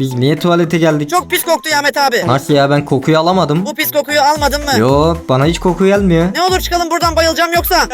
Biz niye tuvalete geldik? Çok pis koktu ya Ahmet abi. Nasıl ya ben kokuyu alamadım. Bu pis kokuyu almadın mı? Yok bana hiç koku gelmiyor. Ne olur çıkalım buradan bayılacağım yoksa.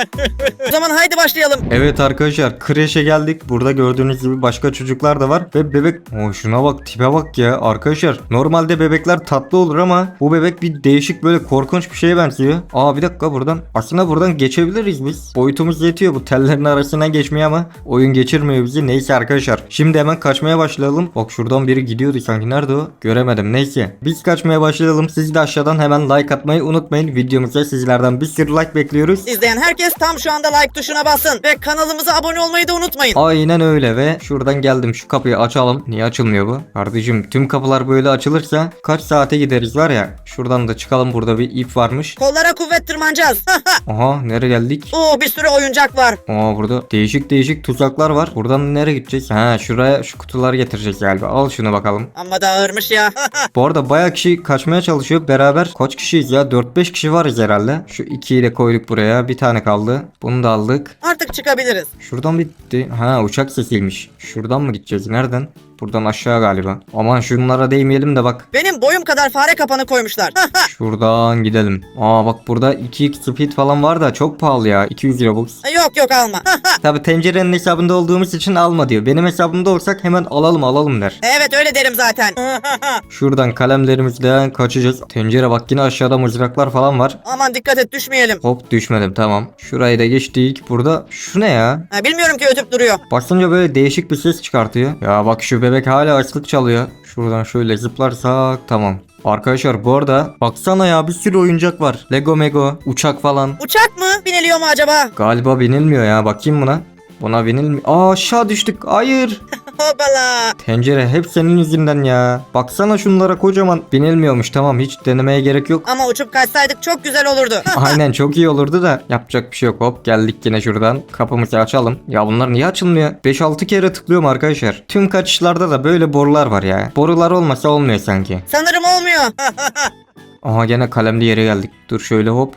o zaman haydi başlayalım. Evet arkadaşlar kreşe geldik. Burada gördüğünüz gibi başka çocuklar da var. Ve bebek... Oo, şuna bak tipe bak ya. Arkadaşlar normalde bebekler tatlı olur ama bu bebek bir değişik böyle korkunç bir şeye benziyor. Aa bir dakika buradan. Aslında buradan geçebiliriz biz. Boyutumuz yetiyor bu tellerin arasından geçmeye ama oyun geçirmiyor bizi. Neyse arkadaşlar. Şimdi hemen kaçmaya başlayalım. Bak şuradan biri gidiyordu sanki. Nerede o? Göremedim. Neyse. Biz kaçmaya başlayalım. Siz de aşağıdan hemen like atmayı unutmayın. Videomuza sizlerden bir sürü like bekliyoruz. İzleyen herkes tam şu anda like tuşuna bassın. Ve kanalımıza abone olmayı da unutmayın. Aynen öyle ve şuradan geldim şu kapıyı açalım. Niye açılmıyor bu? Kardeşim tüm kapılar böyle açılırsa kaç saate gideriz var ya. Şuradan da çıkalım burada bir ip varmış. Kollara kuvvet tırmanacağız. Aha nereye geldik? Oo bir sürü oyuncak var. Aa burada değişik değişik tuzaklar var. Buradan nereye gideceğiz? Ha şuraya şu kutuları getireceğiz galiba. Al şunu bakalım. Amma da ağırmış ya. Bu arada bayağı kişi kaçmaya çalışıyor. Beraber kaç kişiyiz ya? 4-5 kişi varız herhalde. Şu ikiyi de koyduk buraya. Bir tane kaldı. Bunu da aldık. Artık çıkabiliriz. Şuradan bitti. Ha uçak sesiymiş. Şuradan mı gideceğiz? Nereden? Buradan aşağı galiba. Aman şunlara değmeyelim de bak. Benim boyum kadar fare kapanı koymuşlar. Şuradan gidelim. Aa bak burada 2x speed falan var da çok pahalı ya. 200 Robux. yok yok alma. Tabi tencerenin hesabında olduğumuz için alma diyor. Benim hesabımda olsak hemen alalım alalım der. evet öyle derim zaten. Şuradan kalemlerimizle kaçacağız. Tencere bak yine aşağıda mızraklar falan var. Aman dikkat et düşmeyelim. Hop düşmedim tamam. Şurayı da geçtik. Burada şu ne ya? Ha, bilmiyorum ki ötüp duruyor. Basınca böyle değişik bir ses çıkartıyor. Ya bak şu bebek hala açlık çalıyor. Şuradan şöyle zıplarsak tamam. Arkadaşlar bu arada baksana ya bir sürü oyuncak var. Lego Mego, uçak falan. Uçak mı? Biniliyor mu acaba? Galiba binilmiyor ya bakayım buna. Buna binilmiyor. Aa aşağı düştük. Hayır. Hopala. Tencere hep senin yüzünden ya. Baksana şunlara kocaman. Binilmiyormuş tamam hiç denemeye gerek yok. Ama uçup kaçsaydık çok güzel olurdu. Aynen çok iyi olurdu da yapacak bir şey yok. Hop geldik yine şuradan. Kapımızı açalım. Ya bunlar niye açılmıyor? 5-6 kere tıklıyorum arkadaşlar. Tüm kaçışlarda da böyle borular var ya. Borular olmasa olmuyor sanki. Sanırım olmuyor. Aha gene kalemli yere geldik. Dur şöyle hop.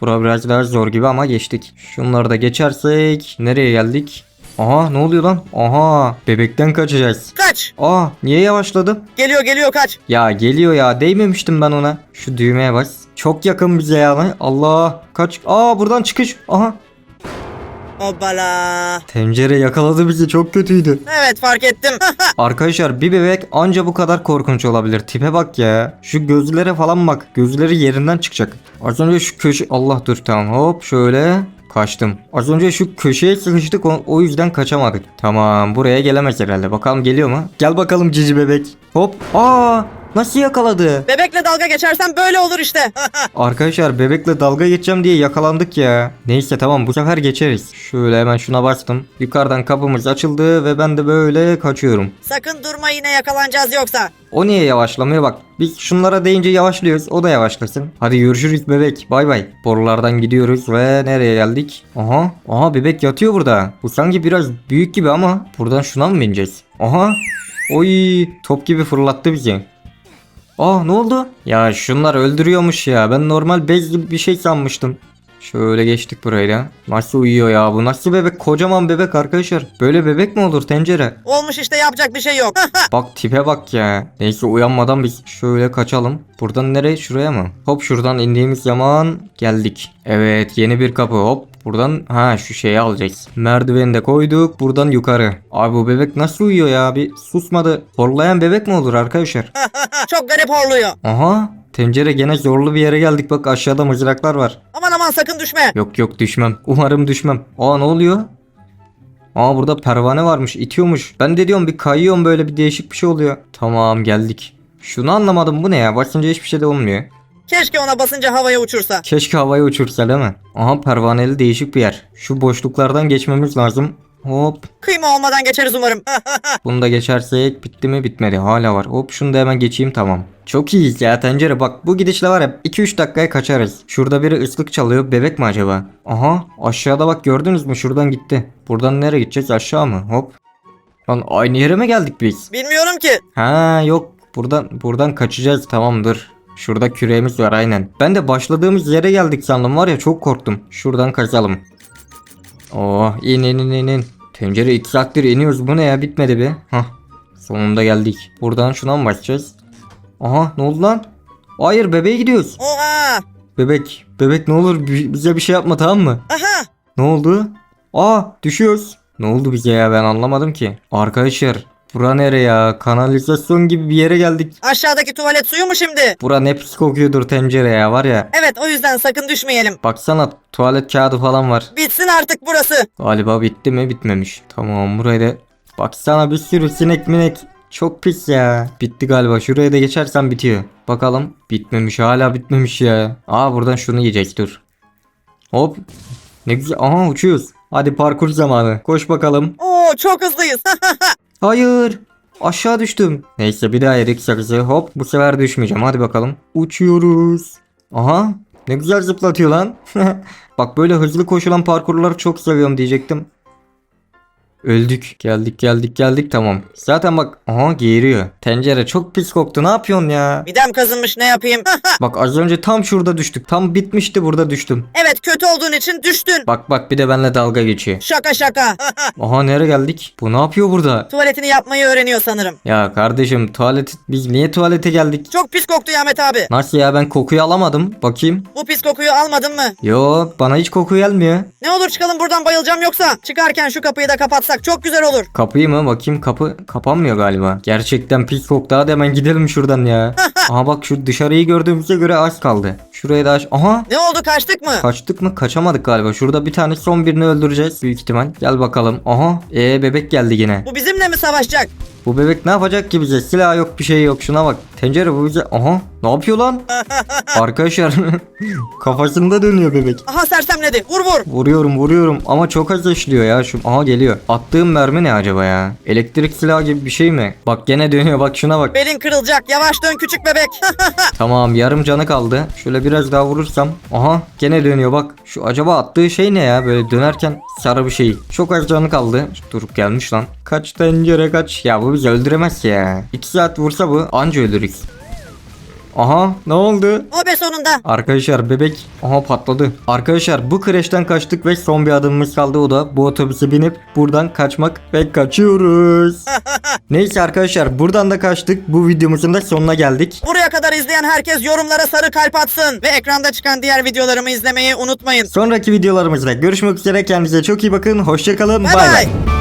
Bura biraz daha zor gibi ama geçtik. Şunları da geçersek nereye geldik? Aha ne oluyor lan? Aha bebekten kaçacağız. Kaç. Aa niye yavaşladı? Geliyor geliyor kaç. Ya geliyor ya değmemiştim ben ona. Şu düğmeye bas. Çok yakın bize ya lan. Allah kaç. Aa buradan çıkış. Aha. Hopala. Tencere yakaladı bizi çok kötüydü. Evet fark ettim. Arkadaşlar bir bebek anca bu kadar korkunç olabilir. Tipe bak ya. Şu gözlere falan bak. Gözleri yerinden çıkacak. Az önce şu köşe... Allah dur tamam hop şöyle. Kaçtım. Az önce şu köşeye sıkıştık o, o yüzden kaçamadık. Tamam buraya gelemez herhalde. Bakalım geliyor mu? Gel bakalım cici bebek. Hop. Aa nasıl yakaladı? Bebekle dalga geçersen böyle olur işte. Arkadaşlar bebekle dalga geçeceğim diye yakalandık ya. Neyse tamam bu sefer geçeriz. Şöyle hemen şuna bastım. Yukarıdan kapımız açıldı ve ben de böyle kaçıyorum. Sakın durma yine yakalanacağız yoksa. O niye yavaşlamıyor bak. Biz şunlara deyince yavaşlıyoruz. O da yavaşlasın. Hadi görüşürüz bebek. Bay bay. Borulardan gidiyoruz ve nereye geldik? Aha. Aha bebek yatıyor burada. Bu sanki biraz büyük gibi ama buradan şuna mı bineceğiz? Aha. Oy top gibi fırlattı bizi. Aa ne oldu? Ya şunlar öldürüyormuş ya. Ben normal bez gibi bir şey sanmıştım. Şöyle geçtik burayla. Nasıl uyuyor ya bu? Nasıl bebek? Kocaman bebek arkadaşlar. Böyle bebek mi olur tencere? Olmuş işte yapacak bir şey yok. Bak tipe bak ya. Neyse uyanmadan biz şöyle kaçalım. Buradan nereye? Şuraya mı? Hop şuradan indiğimiz zaman geldik. Evet yeni bir kapı hop. Buradan ha şu şeyi alacağız. Merdiveni de koyduk. Buradan yukarı. Abi bu bebek nasıl uyuyor ya? Bir susmadı. Horlayan bebek mi olur arkadaşlar? çok garip horluyor. Aha. Tencere gene zorlu bir yere geldik. Bak aşağıda mızraklar var. Aman aman sakın düşme. Yok yok düşmem. Umarım düşmem. Aa ne oluyor? Aa burada pervane varmış. itiyormuş. Ben de diyorum bir kayıyorum böyle bir değişik bir şey oluyor. Tamam geldik. Şunu anlamadım bu ne ya? Basınca hiçbir şey de olmuyor. Keşke ona basınca havaya uçursa. Keşke havaya uçursa değil mi? Aha pervaneli değişik bir yer. Şu boşluklardan geçmemiz lazım. Hop. Kıyma olmadan geçeriz umarım. Bunu da geçersek bitti mi bitmedi. Hala var. Hop şunu da hemen geçeyim tamam. Çok iyiyiz ya tencere bak bu gidişle var ya 2-3 dakikaya kaçarız. Şurada biri ıslık çalıyor bebek mi acaba? Aha aşağıda bak gördünüz mü şuradan gitti. Buradan nereye gideceğiz aşağı mı? Hop. Lan aynı yere mi geldik biz? Bilmiyorum ki. Ha yok buradan buradan kaçacağız tamamdır. Şurada küreğimiz var aynen. Ben de başladığımız yere geldik sandım var ya çok korktum. Şuradan kaçalım. Oh in in in in. Tencere 2 saattir iniyoruz bu ne ya bitmedi be. Hah. Sonunda geldik. Buradan şuna mı basacağız? Aha ne oldu lan? Hayır bebeğe gidiyoruz. Oha. Bebek. Bebek ne olur bi- bize bir şey yapma tamam mı? Aha. Ne oldu? Aa düşüyoruz. Ne oldu bize ya ben anlamadım ki. Arkadaşlar bura nere ya? Kanalizasyon gibi bir yere geldik. Aşağıdaki tuvalet suyu mu şimdi? Bura ne pis kokuyordur tencere ya var ya. Evet o yüzden sakın düşmeyelim. Baksana tuvalet kağıdı falan var. Bitsin artık burası. Galiba bitti mi bitmemiş. Tamam burayı da. Baksana bir sürü sinek minek. Çok pis ya. Bitti galiba. Şuraya da geçersen bitiyor. Bakalım. Bitmemiş. Hala bitmemiş ya. Aa buradan şunu yiyecek dur. Hop. Ne güzel. Aha uçuyoruz. Hadi parkur zamanı. Koş bakalım. Oo çok hızlıyız. Hayır. Aşağı düştüm. Neyse bir daha yedik sakızı. Hop bu sefer düşmeyeceğim. Hadi bakalım. Uçuyoruz. Aha. Ne güzel zıplatıyor lan. Bak böyle hızlı koşulan parkurları çok seviyorum diyecektim. Öldük. Geldik geldik geldik tamam. Zaten bak aha geğiriyor. Tencere çok pis koktu. Ne yapıyorsun ya? Midem kazınmış ne yapayım? Bak az önce tam şurada düştük. Tam bitmişti burada düştüm. evet kötü olduğun için düştün. Bak bak bir de benimle dalga geçiyor. Şaka şaka. Aha nereye geldik? Bu ne yapıyor burada? Tuvaletini yapmayı öğreniyor sanırım. Ya kardeşim tuvalet biz niye tuvalete geldik? Çok pis koktu ya Ahmet abi. Nasıl ya ben kokuyu alamadım. Bakayım. Bu pis kokuyu almadın mı? Yo bana hiç koku gelmiyor. Ne olur çıkalım buradan bayılacağım yoksa. Çıkarken şu kapıyı da kapatsak çok güzel olur. Kapıyı mı? Bakayım kapı kapanmıyor galiba. Gerçekten pis koktu. Hadi hemen gidelim şuradan ya. Aha bak şu dışarıyı gördüğümüze göre az kaldı. Şuraya da aç. Aha Ne oldu kaçtık mı? Kaçtık mı? Kaçamadık galiba. Şurada bir tane son birini öldüreceğiz büyük ihtimal. Gel bakalım. Aha. Ee bebek geldi yine. Bu bizimle mi savaşacak? Bu bebek ne yapacak ki bize? Silah yok bir şey yok. Şuna bak. Tencere bu bize. Aha. Ne yapıyor lan? Arkadaşlar kafasında dönüyor bebek. Aha sersemledi. Vur vur. Vuruyorum vuruyorum ama çok az işliyor ya şu. Aha geliyor. Attığım mermi ne acaba ya? Elektrik silahı gibi bir şey mi? Bak gene dönüyor bak şuna bak. Belin kırılacak. Yavaş dön küçük bebek. Tamam yarım canı kaldı. Şöyle biraz daha vurursam. Aha gene dönüyor bak. Şu acaba attığı şey ne ya? Böyle dönerken sarı bir şey. Çok az canı kaldı. Durup gelmiş lan. Kaç tencere kaç. Ya bu bizi öldüremez ya. 2 saat vursa bu anca ölürüz. Aha ne oldu? o be sonunda. Arkadaşlar bebek aha patladı. Arkadaşlar bu kreşten kaçtık ve son bir adımımız kaldı o da bu otobüse binip buradan kaçmak ve kaçıyoruz. Neyse arkadaşlar buradan da kaçtık. Bu videomuzun da sonuna geldik. Buraya kadar izleyen herkes yorumlara sarı kalp atsın. Ve ekranda çıkan diğer videolarımı izlemeyi unutmayın. Sonraki videolarımızda görüşmek üzere. Kendinize çok iyi bakın. Hoşçakalın. Bay. bay.